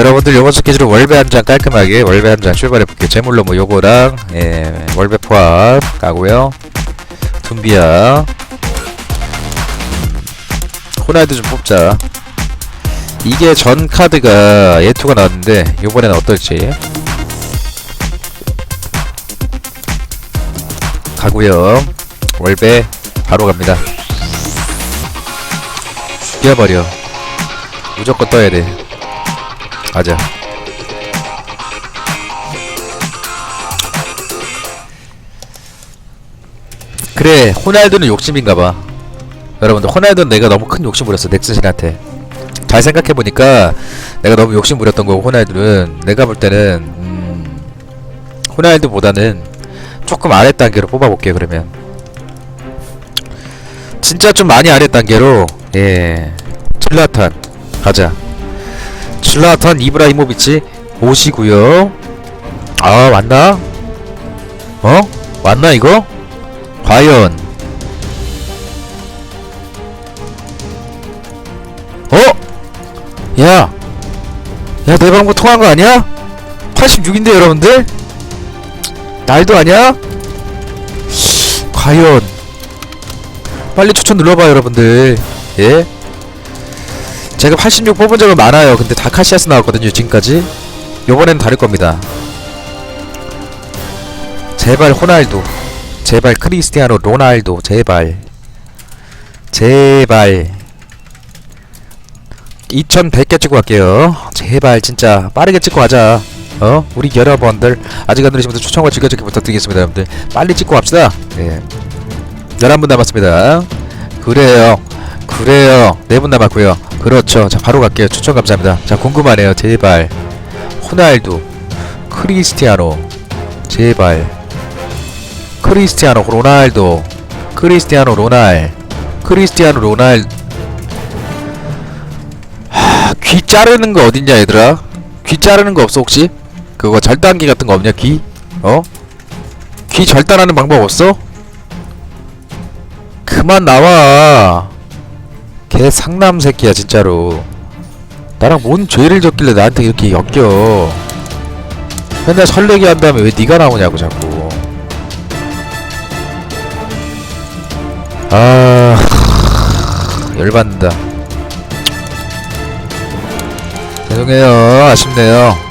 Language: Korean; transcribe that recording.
여러분들 요번 스케줄은 월배 한 장 깔끔하게 월배 한 장 출발해볼게요. 제물로 뭐 요거랑 예 월배 포함 가고요. 둠비야 호날두 좀 뽑자. 이게 전 카드가 예투가 나왔는데 요번에는 어떨지. 가고요. 월배 바로 갑니다. 죽여버려. 무조건 떠야 돼 맞아. 그래 호날두는 욕심인가봐. 여러분들 호날두는 내가 너무 큰 욕심 부렸어 넥슨신한테. 잘 생각해보니까 내가 너무 욕심 부렸던 거고 호날두는. 내가 볼 때는 음, 호날두보다는 조금 아래 단계로 뽑아볼게요 그러면. 진짜 좀 많이 아래 단계로 예 질라탄 가자 질라탄 이브라이모비치 오시구요 아 왔나? 어? 왔나 이거? 과연 어? 야! 야, 내 방법 통한 거 아니야? 86인데, 여러분들? 날도 아니야? 과연. 빨리 추천 눌러봐요, 여러분들. 예? 제가 86 뽑은 적은 많아요. 근데 다 카시아스 나왔거든요, 지금까지. 요번엔 다를 겁니다. 제발 호날두. 제발 크리스티아노 로날도. 제발. 제발. 2100개 찍고 갈게요. 제발 진짜 빠르게 찍고 가자. 어? 우리 여러분들 아직 안 누르신 분들 추천과 즐겨주기 부탁드리겠습니다, 여러분들. 빨리 찍고 갑시다. 예. 11분 남았습니다. 그래요. 그래요. 4분 남았고요. 그렇죠. 자, 바로 갈게요. 추천 감사합니다. 자, 궁금하네요. 제발. 호날두. 크리스티아노. 제발. 크리스티아노 로날도. 크리스티아노 로날. 크리스티아노 로날. 하, 귀 자르는 거 어딨냐, 얘들아? 귀 자르는 거 없어, 혹시? 그거 절단기 같은 거 없냐, 귀? 어? 귀 절단하는 방법 없어? 그만 나와. 개 상남 새끼야 진짜로. 나랑 뭔 죄를 졌길래 나한테 이렇게 엮여. 맨날 설레게 한 다음에 왜 네가 나오냐고 자꾸. 아 열받는다. 죄송해요 아쉽네요.